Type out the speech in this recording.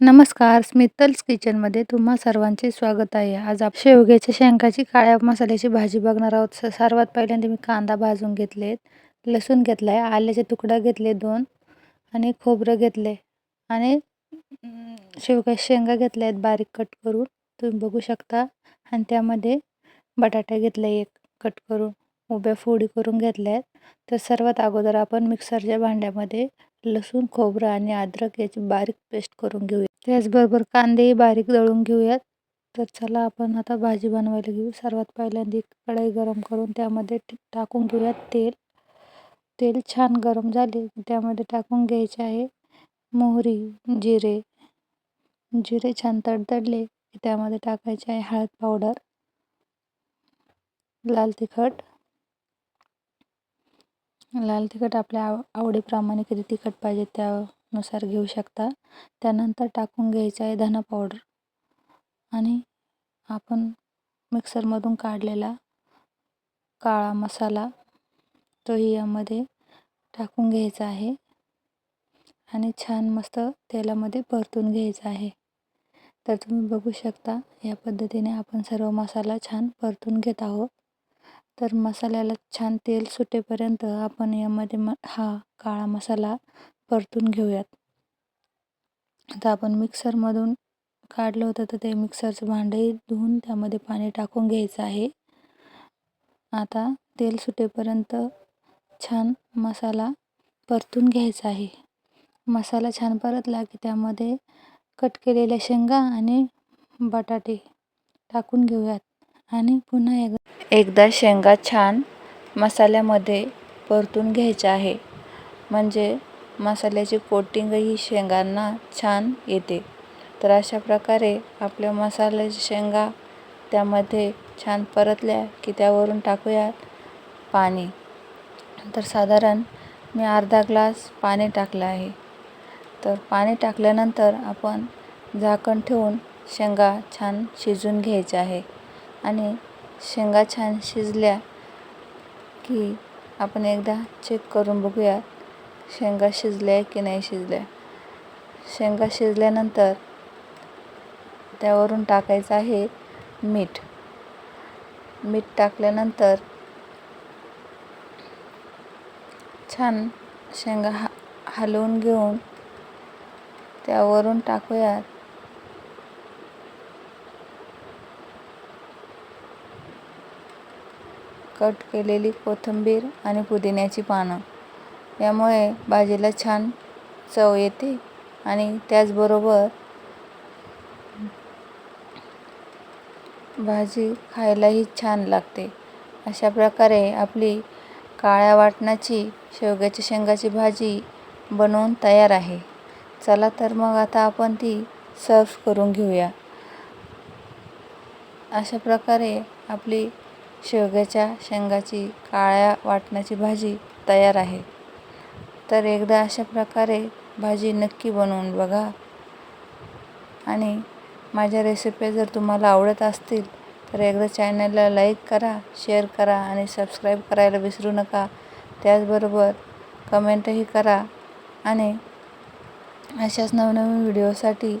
नमस्कार स्मितल्स किचनमध्ये तुम्हा सर्वांचे स्वागत आहे. आज आप शेवग्याच्या शेंगाची काळ्या मसाल्याची भाजी बघणार आहोत. स- सर्वात पहिल्यांदा मी कांदा भाजून घेतलेत. लसूण घेतला आहे आल्याचे तुकडा घेतले दोन आणि खोबरं घेतले आणि शेवग्याच्या शेंगा घेतल्या आहेत बारीक कट करून. तुम्ही बघू शकता. आणि त्यामध्ये बटाटे घेतले एक कट करून. उभ्या फोडी करून घेतल्या आहेत तर सर्वात अगोदर आपण मिक्सरच्या भांड्यामध्ये लसूण खोबरं आणि अद्रक याची बारीक पेस्ट करून घेऊया. त्याचबरोबर कांदेही बारीक दळून घेऊयात. तर चला आपण आता भाजी बनवायला घेऊ. सर्वात पहिल्यांदा एक कढई गरम करून त्यामध्ये टाकून घेऊयात तेल. तेल छान गरम झाले त्यामध्ये टाकून घ्यायचे आहे मोहरी जिरे. जिरे छान तडतडले की त्यामध्ये टाकायचे आहे हळद पावडर लाल तिखट. लाल तिखट आपल्या आव आवडीप्रमाणे किती तिखट पाहिजे नुसार घेऊ शकता. त्यानंतर टाकून घ्यायचं आहे धना पावडर आणि आपण मिक्सरमधून काढलेला काळा मसाला तोही यामध्ये टाकून घ्यायचा आहे. आणि छान मस्त तेलामध्ये परतून घ्यायचा आहे. तर तुम्ही बघू शकता या पद्धतीने आपण सर्व मसाला छान परतून घेत आहोत. तर मसाल्याला छान तेल सुटेपर्यंत आपण यामध्ये म हा काळा मसाला परतून घेऊयात. आता आपण मिक्सरमधून काढलं होतं तर ते मिक्सरचं भांडंही धुवून त्यामध्ये पाणी टाकून घ्यायचं आहे. आता तेल सुटेपर्यंत छान मसाला परतून घ्यायचा आहे. मसाला छान परतला की त्यामध्ये कट केलेल्या शेंगा आणि बटाटे टाकून घेऊयात. आणि पुन्हा एक एकदा शेंगा छान मसाल्यामध्ये परतून घ्यायच्या आहे. म्हणजे मसाल्याची कोटिंगही शेंगांना छान येते. तर अशा प्रकारे आपल्या मसाल्याच्या शेंगा त्यामध्ये छान परतल्या की त्यावरून टाकूयात पाणी. तर साधारण मी अर्धा ग्लास पाणी टाकलं आहे. तर पाणी टाकल्यानंतर आपण झाकण ठेवून शेंगा छान शिजून घ्यायच्या आहे. आणि शेंगा छान शिजल्या की आपण एकदा चेक करून बघूया शेंगा शिजल्या की नाही शिजल्या? शेंगा शिजल्यानंतर त्यावरून टाकायचं आहे मीठ. मीठ टाकल्यानंतर छान शेंगा हा हलवून घेऊन त्यावरून टाकूयात. कट केलेली कोथिंबीर आणि पुदिन्याची पानं. यामुळे भाजीला छान चव येते आणि त्याचबरोबर भाजी खायलाही छान लागते. अशा प्रकारे आपली काळ्या वाटणाची शेवग्याच्या शेंगाची भाजी बनवून तयार आहे. चला तर मग आता आपण ती सर्व करून घेऊया. अशा प्रकारे आपली शेवग्याच्या शेंगाची काळ्या वाटणाची भाजी तयार आहे. तर एकदा अशा प्रकारे भाजी नक्की बनवून बघा. आणि माझ्या रेसिपी जर तुम्हाला आवडत असतील तर एकदा चॅनलला लाईक करा शेअर करा आणि सबस्क्राईब करायला विसरू नका. त्याचबरोबर कमेंटही करा. आणि अशाच नवनवीन व्हिडिओसाठी